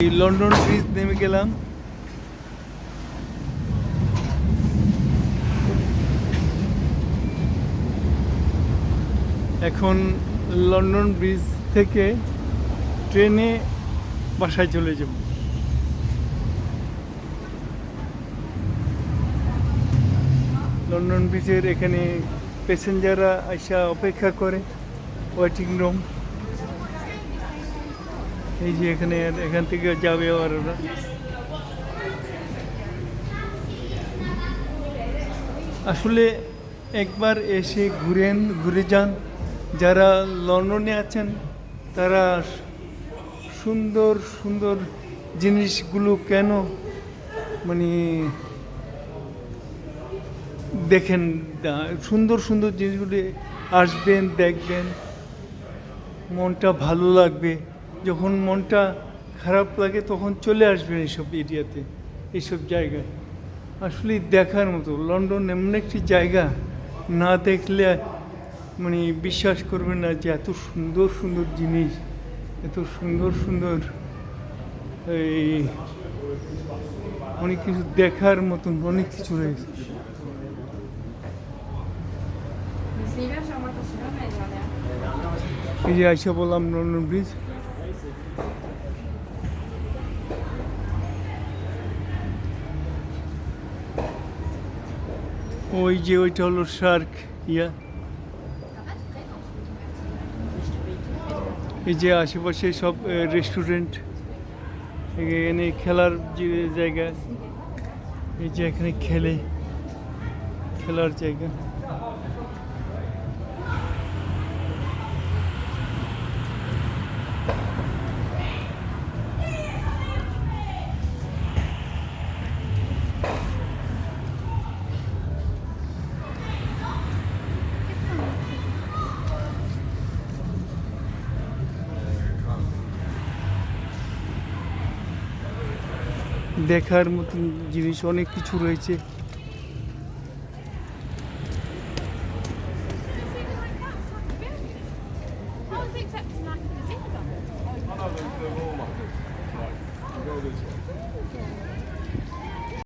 London bridge নেমে গেলাম। এখন লন্ডন ব্রিজ থেকে ট্রেনে বাসায় চলে যাব। লন্ডন ব্রিজের এখানে প্যাসেঞ্জাররা আইসা অপেক্ষা করে, ওয়েটিং রুম। এই যে এখানে এখান থেকে যাবে আবার ওরা। আসলে একবার এসে ঘুরেন, ঘুরে যান। যারা লন্ডনে আছেন, তারা সুন্দর সুন্দর জিনিসগুলো কেন মানে দেখেন সুন্দর সুন্দর জিনিসগুলি আসবেন, দেখবেন। মনটা ভালো লাগবে। যখন মনটা খারাপ লাগে তখন চলে আসবেন এইসব এরিয়াতে এইসব জায়গায়। আসলে দেখার মতো। লন্ডন এমন একটি জায়গা না দেখলে মানে বিশ্বাস করবেন না যে এত সুন্দর সুন্দর জিনিস এত সুন্দর সুন্দর এই অনেক কিছু দেখার মতন অনেক কিছু রয়েছে? এই যে আইসা বললাম লন্ডন ব্রিজ। ওই যে ওইটা হলো শার্ক, ইয়া। এই যে আশেপাশে সব রেস্টুরেন্ট এখানে খেলার যে জায়গা। এই যে এখানে খেলে, খেলার জায়গা। দেখার মতন জিনিস অনেক কিছু রয়েছে।